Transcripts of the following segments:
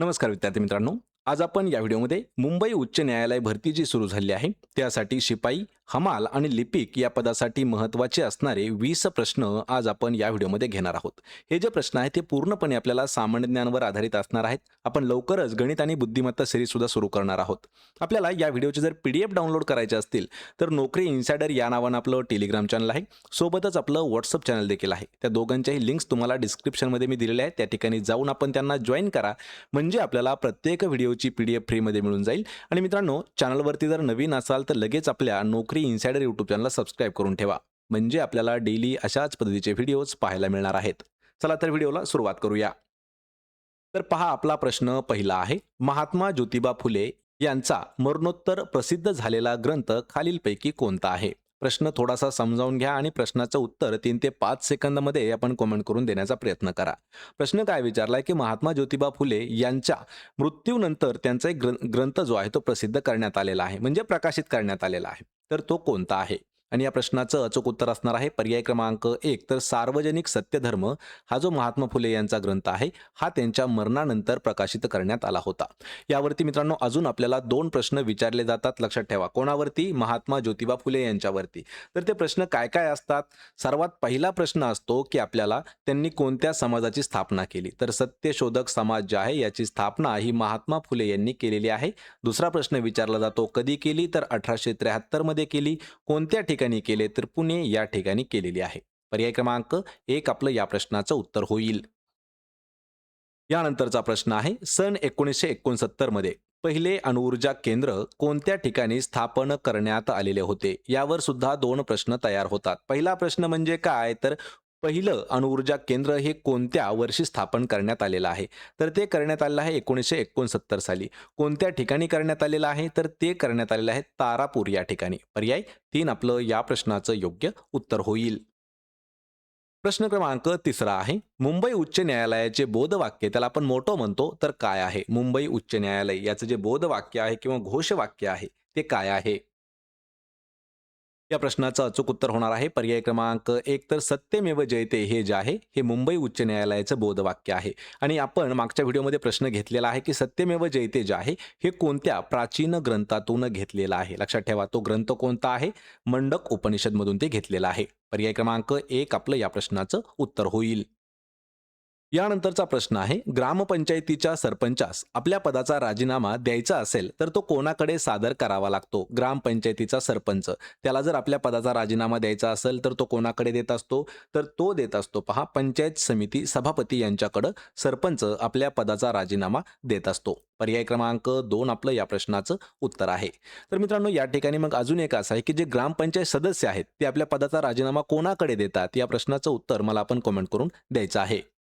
नमस्कार विद्यार्थी मित्रांनो. आज आपण या व्हिडिओमध्ये मुंबई उच्च न्यायालय भरती जी सुरू झाली आहे. त्यासाठी शिपाई हमाल आणि लिपिक या पदासाठी महत्त्वाचे असणारे वीस प्रश्न आज आपण या व्हिडिओमध्ये घेणार आहोत. हे जे प्रश्न आहेत ते पूर्णपणे आपल्याला सामान्य ज्ञानवर आधारित असणार आहेत. आपण लवकरच गणित आणि बुद्धिमत्ता सिरीज सुद्धा सुरू करणार आहोत. आपल्याला या व्हिडिओचे जर पी डी एफ डाउनलोड करायचे असतील तर नोकरी इन्सायडर या नावानं आपलं टेलिग्राम चॅनल आहे. सोबतच आपलं व्हॉट्सअप चॅनल देखील आहे. त्या दोघांच्याही लिंक्स तुम्हाला डिस्क्रिप्शनमध्ये मी दिलेल्या आहेत. त्या ठिकाणी जाऊन आपण त्यांना जॉईन करा. म्हणजे आपल्याला प्रत्येक व्हिडिओची पी डी एफ फ्रीमध्ये मिळून जाईल. आणि मित्रांनो चॅनलवरती जर नवीन असाल तर लगेच आपल्या नोकरी इन्सायडर यूट्यूब चॅनलला सबस्क्राईब करून ठेवा. म्हणजे आपल्याला डेली अशाच पद्धतीचे व्हिडिओज पाहायला मिळणार आहेत. चला तर व्हिडिओला सुरुवात करूया. तर पहा आपला प्रश्न पहिला आहे. महात्मा ज्योतिबा फुले यांचा मरणोत्तर प्रसिद्ध झालेला ग्रंथ खालीलपैकी कोणता आहे? प्रश्न थोडासा समजावून घ्या आणि प्रश्नाचं उत्तर तीन ते पाच सेकंदामध्ये आपण कमेंट करून देण्याचा प्रयत्न करा. प्रश्न काय विचारलाय की महात्मा ज्योतिबा फुले यांच्या मृत्यूनंतर त्यांचा एक ग्रं- ग्रंथ जो आहे तो प्रसिद्ध करण्यात आलेला आहे. म्हणजे प्रकाशित करण्यात आलेला आहे. तर तो कोणता आहे? आणि या प्रश्नाचं अचूक उत्तर असणार आहे. पर्याय क्रमांक एक. तर सार्वजनिक सत्यधर्म हा जो महात्मा फुले यांचा ग्रंथ आहे हा त्यांच्या मरणानंतर प्रकाशित करण्यात आला होता. यावरती मित्रांनो अजून आपल्याला दोन प्रश्न विचारले जातात. लक्षात ठेवा. कोणावरती? महात्मा ज्योतिबा फुले यांच्यावरती. तर ते प्रश्न काय काय असतात? सर्वात पहिला प्रश्न असतो की आपल्याला त्यांनी कोणत्या समाजाची स्थापना केली? तर सत्यशोधक समाज जे आहे याची स्थापना ही महात्मा फुले यांनी केलेली आहे. दुसरा प्रश्न विचारला जातो कधी केली? तर अठराशे त्र्याहत्तरमध्ये केली. कोणत्या ठिकाणी केले तर पुणे या ठिकाणी केलेली आहे. पर्याय क्रमांक एक आपलं या प्रश्नाचं उत्तर होईल. यानंतरचा प्रश्न आहे सन एकोणीसशे एकोणसत्तरमध्ये पहिले अणुऊर्जा केंद्र कोणत्या ठिकाणी स्थापन करण्यात आलेले होते? यावर सुद्धा दोन प्रश्न तयार होतात. पहिला प्रश्न म्हणजे काय? तर पहिलं अणुऊर्जा केंद्र हे कोणत्या वर्षी स्थापन करण्यात आलेलं आहे? तर ते करण्यात आलेलं आहे एकोणीसशे एकोणसत्तर साली. कोणत्या ठिकाणी करण्यात आलेलं आहे? तर ते करण्यात आलेलं आहे तारापूर या ठिकाणी. पर्याय तीन. आपलं या प्रश्नाचं योग्य उत्तर होईल. प्रश्न क्रमांक तिसरा आहे. मुंबई उच्च न्यायालयाचे बोधवाक्य त्याला आपण मोठं म्हणतो तर काय आहे? मुंबई उच्च न्यायालय याचं जे बोधवाक्य आहे किंवा घोषवाक्य आहे ते काय आहे? या प्रश्नाचं अचूक उत्तर होणार आहे. पर्याय क्रमांक एक तर सत्यमेव जयते हे जे आहे हे मुंबई उच्च न्यायालयाचं बोधवाक्य आहे. आणि आपण मागच्या व्हिडिओमध्ये प्रश्न घेतलेला आहे की सत्यमेव जयते जे आहे हे कोणत्या प्राचीन ग्रंथातून घेतलेला आहे? लक्षात ठेवा तो ग्रंथ कोणता आहे? मंडक उपनिषदमधून ते घेतलेला आहे. पर्याय क्रमांक एक आपलं या प्रश्नाचं उत्तर होईल. यानंतरचा प्रश्न आहे ग्रामपंचायतीच्या सरपंचास आपल्या पदाचा राजीनामा द्यायचा असेल तर तो कोणाकडे सादर करावा लागतो? ग्रामपंचायतीचा सरपंच. त्याला जर आपल्या पदाचा राजीनामा द्यायचा असेल तर तो कोणाकडे देत असतो? तर तो देत असतो. पहा पंचायत समिती सभापती यांच्याकडं सरपंच आपल्या पदाचा राजीनामा देत असतो. पर्याय क्रमांक दोन आपलं या प्रश्नाचं उत्तर आहे. तर मित्रांनो या ठिकाणी मग अजून एक असं आहे की जे ग्रामपंचायत सदस्य आहेत ते आपल्या पदाचा राजीनामा कोणाकडे देतात? या प्रश्नाचं उत्तर मला आपण कमेंट करून द्यायचं आहे.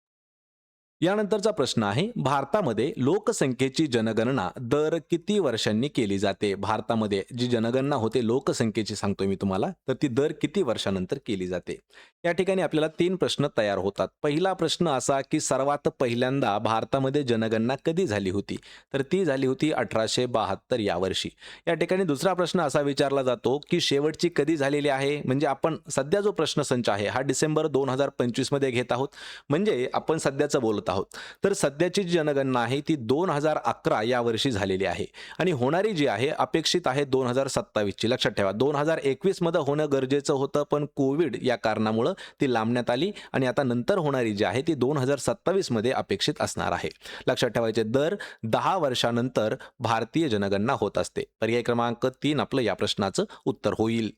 यानंतरचा प्रश्न आहे भारतामध्ये लोकसंख्येची जनगणना दर किती वर्षांनी केली जाते? भारतामध्ये जी जनगणना होते लोकसंख्येची सांगतो मी तुम्हाला तर ती दर किती वर्षानंतर केली जाते? या ठिकाणी आपल्याला तीन प्रश्न तयार होतात. पहिला प्रश्न असा की सर्वात पहिल्यांदा भारतामध्ये जनगणना कधी झाली होती? तर ती झाली होती अठराशे बहात्तर या वर्षी. या ठिकाणी दुसरा प्रश्न असा विचारला जातो की शेवटची कधी झालेली आहे? म्हणजे आपण सध्या जो प्रश्न संच आहे हा डिसेंबर दोन हजार पंचवीसमध्ये घेत आहोत. म्हणजे आपण सध्याचं बोलत आहोत. तर सध्याची जी जनगणना आहे ती दोन हजार अकरा या वर्षी झालेली आहे. आणि होणारी जी आहे अपेक्षित आहे दोन हजार सत्तावीसची. लक्षात ठेवा दोन हजार एकवीसमध्ये होणं गरजेचं होतं पण कोविड या कारणामुळं ती लांबण्यात आली आणि आता नंतर होणारी जी आहे ती दोन हजार सत्तावीसमध्ये अपेक्षित असणार आहे. लक्षात ठेवायचे दर दहा वर्षानंतर भारतीय जनगणना होत असते. पर्याय क्रमांक तीन आपलं या प्रश्नाचं उत्तर होईल.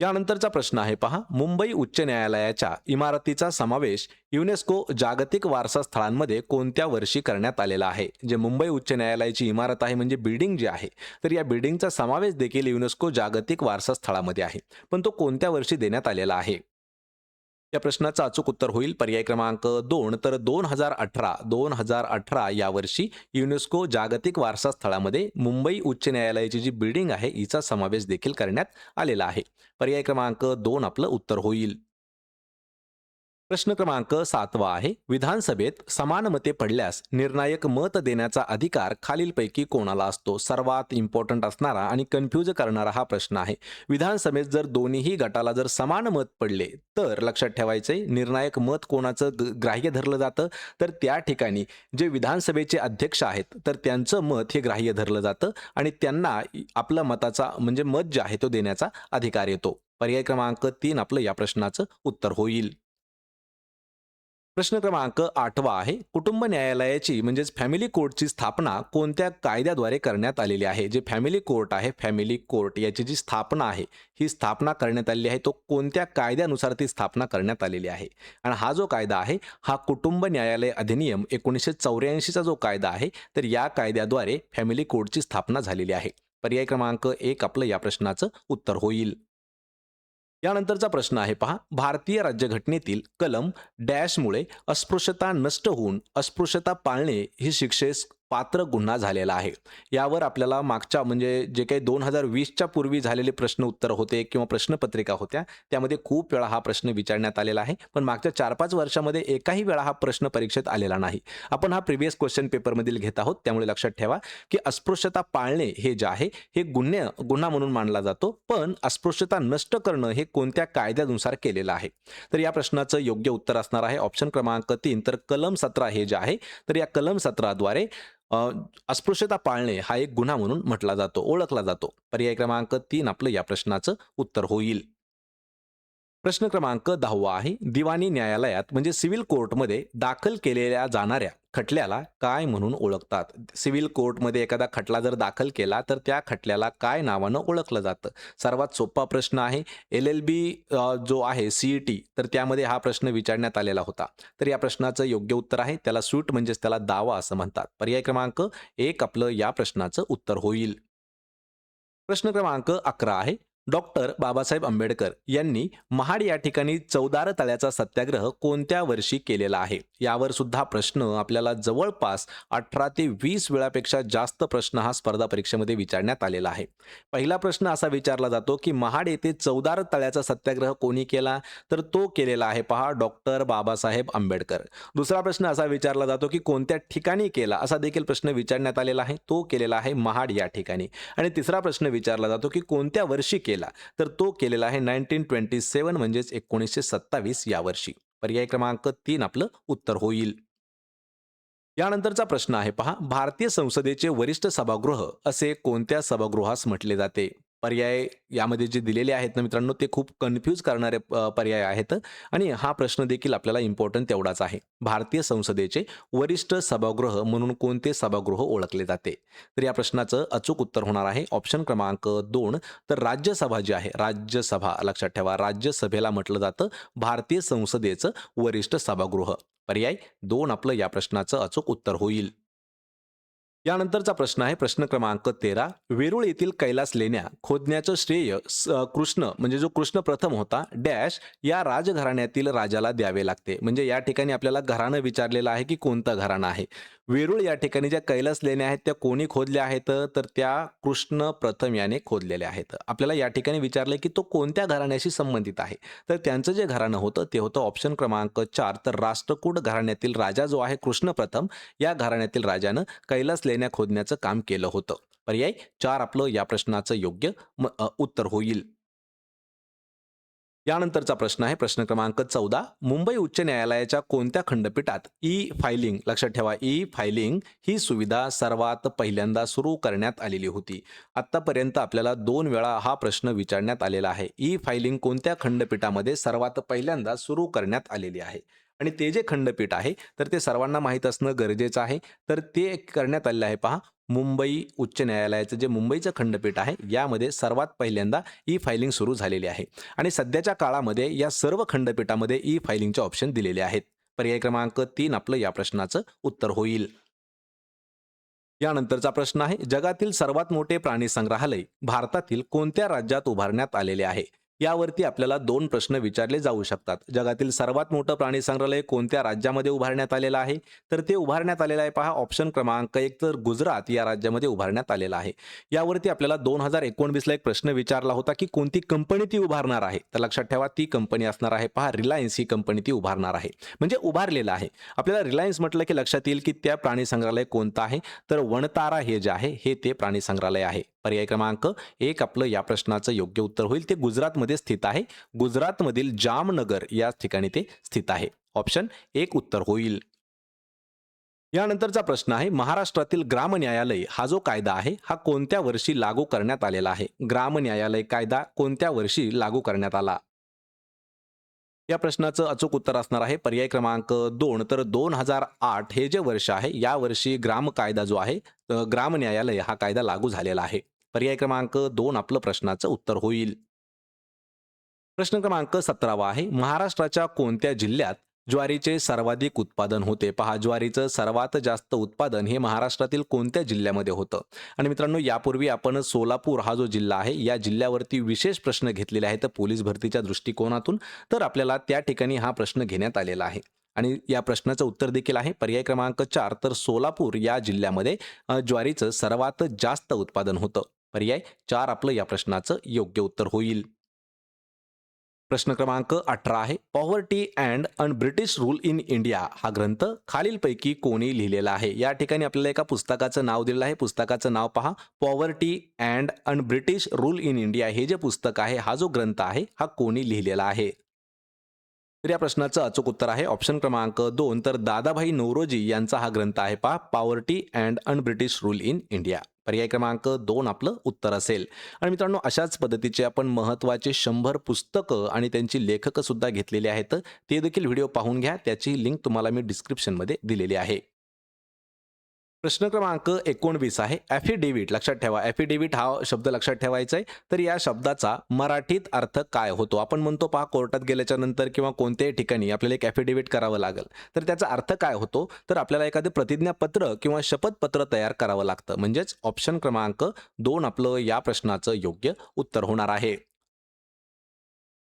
यानंतरचा प्रश्न आहे पहा. मुंबई उच्च न्यायालयाच्या इमारतीचा समावेश युनेस्को जागतिक वारसा स्थळांमध्ये कोणत्या वर्षी करण्यात आलेला आहे? जे मुंबई उच्च न्यायालयाची इमारत आहे म्हणजे बिल्डिंग जी आहे तर या बिल्डिंगचा समावेश देखील युनेस्को जागतिक वारसा स्थळामध्ये आहे. पण तो कोणत्या वर्षी देण्यात आलेला आहे? या प्रश्नाचं अचूक उत्तर होईल. पर्याय क्रमांक दोन. तर दोन हजार अठरा दोन हजार अठरा या वर्षी युनेस्को जागतिक वारसा स्थळामध्ये मुंबई उच्च न्यायालयाची जी बिल्डिंग आहे हिचा समावेश देखील करण्यात आलेला आहे. पर्याय क्रमांक दोन आपलं उत्तर होईल. प्रश्न क्रमांक सातवा आहे. विधानसभेत समान मते पडल्यास निर्णायक मत देण्याचा अधिकार खालीलपैकी कोणाला असतो? सर्वात इम्पॉर्टंट असणारा आणि कन्फ्यूज करणारा हा प्रश्न आहे. विधानसभेत जर दोन्हीही गटाला जर समान मत पडले तर लक्षात ठेवायचे निर्णायक मत कोणाचं ग्राह्य धरलं जातं? तर त्या ठिकाणी जे विधानसभेचे अध्यक्ष आहेत तर त्यांचं मत हे ग्राह्य धरलं जातं आणि त्यांना आपलं मताचा म्हणजे मत जे आहे तो देण्याचा अधिकार येतो. पर्याय क्रमांक तीन आपलं या प्रश्नाचं उत्तर होईल. प्रश्न क्रमांक आठवा आहे. कुटुंब न्यायालयाची म्हणजेच फॅमिली कोर्टची स्थापना कोणत्या कायद्याद्वारे करण्यात आलेली आहे? जे फॅमिली कोर्ट आहे फॅमिली कोर्ट याची जी स्थापना आहे ही स्थापना करण्यात आलेली आहे तो कोणत्या कायद्यानुसार ती स्थापना करण्यात आलेली आहे? आणि हा जो कायदा आहे हा कुटुंब न्यायालय अधिनियम एकोणीसशे चौऱ्याऐंशीचा जो कायदा आहे तर या कायद्याद्वारे फॅमिली कोर्टची स्थापना झालेली आहे. पर्याय क्रमांक एक आपलं या प्रश्नाचं उत्तर होईल. यानंतरचा प्रश्न आहे पहा. भारतीय राज्यघटनेतील कलम डॅशमुळे अस्पृश्यता नष्ट होऊन अस्पृश्यता पाळणे ही शिक्षेस पात्र गुन्हा झालेला आहे. यावर आपल्याला मागच्या म्हणजे जे काही दोन हजार वीसच्या पूर्वी झालेले प्रश्न उत्तर होते किंवा प्रश्नपत्रिका होत्या त्यामध्ये खूप वेळा हा प्रश्न विचारण्यात आलेला आहे. पण मागच्या चार पाच वर्षामध्ये एकाही वेळा हा प्रश्न परीक्षेत आलेला नाही. आपण हा प्रिव्हियस क्वेश्चन पेपरमधील घेत आहोत. त्यामुळे लक्षात ठेवा की अस्पृश्यता पाळणे हे जे आहे हे गुन्हे गुन्हा म्हणून मानला जातो. पण अस्पृश्यता नष्ट करणं हे कोणत्या कायद्यानुसार केलेलं आहे? तर या प्रश्नाचं योग्य उत्तर असणार आहे. ऑप्शन क्रमांक तीन. तर कलम सतरा हे जे आहे तर या कलम सतराद्वारे अस्पृश्यता पाळणे हा एक गुन्हा म्हणून म्हटला जातो ओळखला जातो. पर्याय क्रमांक तीन आपलं या प्रश्नाचं उत्तर होईल. प्रश्न क्रमांक दहावा आहे. दिवाणी न्यायालयात म्हणजे सिव्हिल कोर्टमध्ये दाखल केलेल्या जाणाऱ्या खटल्याला काय म्हणून ओळखतात? सिव्हिल कोर्टमध्ये एखादा खटला जर दाखल केला तर त्या खटल्याला काय नावानं ओळखलं जातं? सर्वात सोपा प्रश्न आहे एल एल बी जो आहे सीई टी तर त्यामध्ये हा प्रश्न विचारण्यात आलेला होता. तर या प्रश्नाचं योग्य उत्तर आहे त्याला सूट म्हणजेच त्याला दावा असं म्हणतात. पर्याय क्रमांक एक आपलं या प्रश्नाचं उत्तर होईल. प्रश्न क्रमांक अकरा आहे डॉक्टर बाबासाहेब आंबेडकर यांनी महाड या ठिकाणी चौदार तळ्याचा सत्याग्रह कोणत्या वर्षी केलेला आहे? यावर सुद्धा प्रश्न आपल्याला जवळपास अठरा ते वीस वेळापेक्षा जास्त प्रश्न हा स्पर्धा परीक्षेमध्ये विचारण्यात आलेला आहे. पहिला प्रश्न असा विचारला जातो की महाड येथे चौदार तळ्याचा सत्याग्रह कोणी केला? तर तो केलेला आहे पहा डॉक्टर बाबासाहेब आंबेडकर. दुसरा प्रश्न असा विचारला जातो की कोणत्या ठिकाणी केला? असा देखील प्रश्न विचारण्यात आलेला आहे. तो केलेला आहे महाड या ठिकाणी. आणि तिसरा प्रश्न विचारला जातो की कोणत्या वर्षी केला? तर तो केलेला आहे नाईन्टीन ट्वेंटी सेवन म्हणजेच एकोणीसशे सत्तावीस या वर्षी. पर्याय क्रमांक तीन आपलं उत्तर होईल. यानंतरचा प्रश्न आहे पहा भारतीय संसदेचे वरिष्ठ सभागृह असे कोणत्या सभागृहास म्हटले जाते? पर्याय यामध्ये जे दिलेले आहेत ना मित्रांनो ते खूप कन्फ्यूज करणारे पर्याय आहेत. आणि हा प्रश्न देखील आपल्याला इम्पॉर्टंट तेवढाच आहे. भारतीय संसदेचे वरिष्ठ सभागृह म्हणून कोणते सभागृह ओळखले जाते? तर या प्रश्नाचं अचूक उत्तर होणार आहे. ऑप्शन क्रमांक दोन. तर राज्यसभा जी आहे राज्यसभा लक्षात ठेवा राज्यसभेला म्हटलं जातं भारतीय संसदेचं वरिष्ठ सभागृह. पर्याय दोन आपलं या प्रश्नाचं अचूक उत्तर होईल. यानंतरचा प्रश्न आहे प्रश्न क्रमांक तेरा. वेरूळ येथील कैलास लेण्या खोदण्याचं श्रेय कृष्ण म्हणजे जो कृष्ण प्रथम होता डॅश या राजघराण्यातील राजाला द्यावे लागते. म्हणजे या ठिकाणी आपल्याला घराणं विचारलेलं आहे की कोणतं घराणं आहे? वेरूळ या ठिकाणी ज्या कैलास लेण्या आहेत त्या कोणी खोदल्या आहेत तर त्या कृष्ण प्रथम याने खोदलेल्या आहेत. आपल्याला या ठिकाणी विचारलं की तो कोणत्या घराण्याशी संबंधित आहे? तर त्यांचं जे घराणं होतं ते होतं ऑप्शन क्रमांक चार. तर राष्ट्रकूट घराण्यातील राजा जो आहे कृष्ण प्रथम या घराण्यातील राजानं कैलास लेण्या खोदण्याचं काम केलं होतं. पर्याय चार आपलं या प्रश्नाचं योग्य म- उत्तर होईल. यानंतरचा प्रश्न आहे. प्रश्न क्रमांक चौदा. मुंबई उच्च न्यायालयाच्या कोणत्या खंडपीठात ई फायलिंग लक्षात ठेवा ई फायलिंग ही सुविधा सर्वात पहिल्यांदा सुरू करण्यात आलेली होती. आत्तापर्यंत आपल्याला दोन वेळा हा प्रश्न विचारण्यात आलेला आहे. ई फायलिंग कोणत्या खंडपीठामध्ये सर्वात पहिल्यांदा सुरू करण्यात आलेली आहे? आणि ते जे खंडपीठ आहे तर ते सर्वांना माहीत असणं गरजेचं आहे. तर ते करण्यात आलेलं आहे पहा. मुंबई उच्च न्यायालयाचं जे मुंबईचं खंडपीठ आहे यामध्ये सर्वात पहिल्यांदा ई फायलिंग सुरू झालेली आहे. आणि सध्याच्या काळामध्ये या सर्व खंडपीठामध्ये ई फायलिंगचे ऑप्शन दिलेले आहेत. पर्याय क्रमांक तीन आपलं या प्रश्नाचं उत्तर होईल. यानंतरचा प्रश्न आहे जगातील सर्वात मोठे प्राणी संग्रहालय भारतातील कोणत्या राज्यात उभारण्यात आलेले आहे? यावरती आपल्याला दोन प्रश्न विचारले जाऊ शकतात. जगातील सर्वात मोठं प्राणी संग्रहालय कोणत्या राज्यामध्ये उभारण्यात आलेलं आहे? तर ते उभारण्यात आलेलं आहे पहा ऑप्शन क्रमांक एक तर गुजरात या राज्यामध्ये उभारण्यात आलेलं आहे. यावरती आपल्याला दोन हजार एकोणवीसला एक प्रश्न विचारला होता की कोणती कंपनी ती उभारणार आहे? तर लक्षात ठेवा ती कंपनी असणार आहे पहा रिलायन्स ही कंपनी ती उभारणार आहे. म्हणजे उभारलेलं आहे. आपल्याला रिलायन्स म्हटलं की लक्षात येईल की त्या प्राणी संग्रहालय कोणतं आहे? तर वणतारा हे जे आहे हे ते प्राणी संग्रहालय आहे. पर्याय क्रमांक एक आपलं या प्रश्नाचं योग्य उत्तर होईल. ते गुजरातमध्ये स्थित आहे. गुजरातमधील जामनगर या ठिकाणी ते स्थित आहे. ऑप्शन एक उत्तर होईल. यानंतरचा प्रश्न आहे महाराष्ट्रातील ग्राम न्यायालय हा जो कायदा आहे हा कोणत्या वर्षी लागू करण्यात आलेला आहे? ग्राम न्यायालय कायदा कोणत्या वर्षी लागू करण्यात आला? या प्रश्नाचं अचूक उत्तर असणार आहे. पर्याय क्रमांक दोन. तर दोन हजार आठ हे जे वर्ष आहे या वर्षी ग्राम कायदा जो आहे ग्राम न्यायालय हा कायदा लागू झालेला आहे. पर्याय क्रमांक दोन आपलं प्रश्नाचं उत्तर होईल. प्रश्न क्रमांक सतरावा आहे. महाराष्ट्राच्या कोणत्या जिल्ह्यात ज्वारीचे सर्वाधिक उत्पादन होते. पहा ज्वारीचं सर्वात जास्त उत्पादन हे महाराष्ट्रातील कोणत्या जिल्ह्यामध्ये होतं? आणि मित्रांनो यापूर्वी आपण सोलापूर हा जो जिल्हा आहे या जिल्ह्यावरती विशेष प्रश्न घेतलेले आहेत पोलीस भरतीच्या दृष्टिकोनातून. तर आपल्याला त्या ठिकाणी हा प्रश्न घेण्यात आलेला आहे. आणि या प्रश्नाचं उत्तर देखील आहे. पर्याय क्रमांक चार तर सोलापूर या जिल्ह्यामध्ये ज्वारीचं सर्वात जास्त उत्पादन होतं. पर्याय चार आपलं या प्रश्नाचं योग्य उत्तर होईल. प्रश्न क्रमांक अठरा आहे. Poverty and un British rule in India हा ग्रंथ खालीलपैकी कोणी लिहिलेला आहे? या ठिकाणी आपल्याला एका पुस्तकाचं नाव दिलेलं आहे. पुस्तकाचं नाव पहा. Poverty and un British rule in India हे जे पुस्तक आहे हा जो ग्रंथ आहे हा कोणी लिहिलेला आहे? तर या प्रश्नाचं अचूक उत्तर आहे. ऑप्शन क्रमांक दोन. तर दादाभाई नौरोजी यांचा हा ग्रंथ आहे पहा. Poverty and un British rule in India पर्याय क्रमांक दोन आपलं उत्तर असेल. आणि मित्रांनो अशाच पद्धतीचे आपण महत्त्वाचे शंभर पुस्तकं आणि त्यांची लेखकंसुद्धा घेतलेली आहेत. ते देखील व्हिडिओ पाहून घ्या. त्याची लिंक तुम्हाला मी डिस्क्रिप्शनमध्ये दिलेली आहे. प्रश्न क्रमांक एकोणवीस आहे. ॲफिडेव्हिट लक्षात ठेवा. ॲफिडेव्हिट हा शब्द लक्षात ठेवायचा आहे. तर या शब्दाचा मराठीत अर्थ काय होतो? आपण म्हणतो पहा कोर्टात गेल्याच्यानंतर किंवा कोणत्याही ठिकाणी आपल्याला एक ॲफिडेव्हिट करावं लागेल. तर त्याचा अर्थ काय होतो? तर आपल्याला एखादं प्रतिज्ञापत्र किंवा शपथपत्र तयार करावं लागतं. म्हणजेच ऑप्शन क्रमांक दोन आपलं या प्रश्नाचं योग्य उत्तर होणार आहे.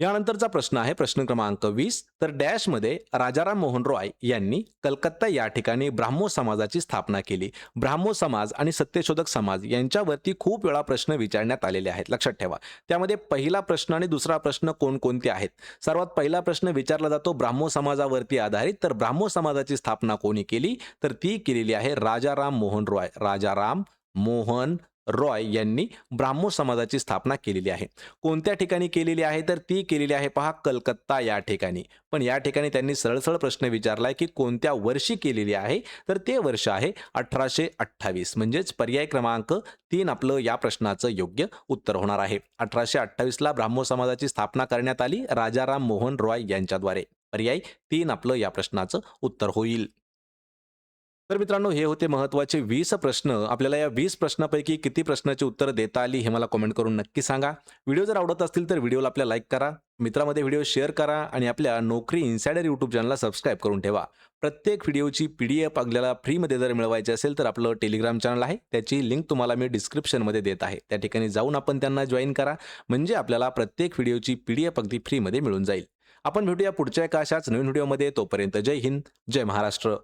यानंतरचा प्रश्न आहे प्रश्न क्रमांक वीस. तर डॅशमध्ये राजाराम मोहन रॉय यांनी कलकत्ता या ठिकाणी ब्राह्मो समाजाची स्थापना केली. ब्राह्मो समाज आणि सत्यशोधक समाज यांच्यावरती खूप वेळा प्रश्न विचारण्यात आलेले आहेत. लक्षात ठेवा. त्यामध्ये पहिला प्रश्न आणि दुसरा प्रश्न कोणकोणते आहेत? सर्वात पहिला प्रश्न विचारला जातो ब्राह्मो समाजावरती आधारित. तर ब्राह्मो समाजाची स्थापना कोणी केली? तर ती केलेली आहे राजाराम मोहन रॉय. राजाराम मोहन रॉय यांनी ब्राह्मो समाजाची स्थापना केलेली आहे. कोणत्या ठिकाणी केलेली आहे? तर ती केलेली आहे पहा कलकत्ता या ठिकाणी. पण या ठिकाणी त्यांनी सरळसळ प्रश्न विचारलाय की कोणत्या वर्षी केलेली आहे? तर ते वर्ष आहे अठराशे अठ्ठावीस. म्हणजेच पर्याय क्रमांक तीन आपलं या प्रश्नाचं योग्य उत्तर होणार आहे. अठराशे अठ्ठावीसला ब्राह्मो समाजाची स्थापना करण्यात आली. राजाराम मोहन रॉय यांच्याद्वारे. पर्याय तीन आपलं या प्रश्नाचं उत्तर होईल. तर मित्रांनो हे होते महत्त्वाचे वीस प्रश्न. आपल्याला या वीस प्रश्नापैकी किती प्रश्नाची उत्तरं देता आली हे मला कमेंट करून नक्की सांगा. व्हिडिओ जर आवडत असतील तर व्हिडिओला आपल्या लाईक करा मित्रामध्ये व्हिडिओ शेअर करा आणि आपल्या नोकरी इन्सायडर यूट्यूब चॅनलला सबस्क्राईब करून ठेवा. प्रत्येक व्हिडिओची पी डी एफ आपल्याला फ्रीमध्ये जर मिळवायची असेल तर आपलं टेलिग्राम चॅनल आहे. त्याची लिंक तुम्हाला मी डिस्क्रिप्शनमध्ये देत आहे. त्या ठिकाणी जाऊन आपण त्यांना जॉईन करा. म्हणजे आपल्याला प्रत्येक व्हिडिओची पी डी एफ अगदी फ्रीमध्ये मिळून जाईल. आपण भेटूया पुढच्या एका अशाच नवीन व्हिडिओमध्ये. तोपर्यंत जय हिंद जय महाराष्ट्र.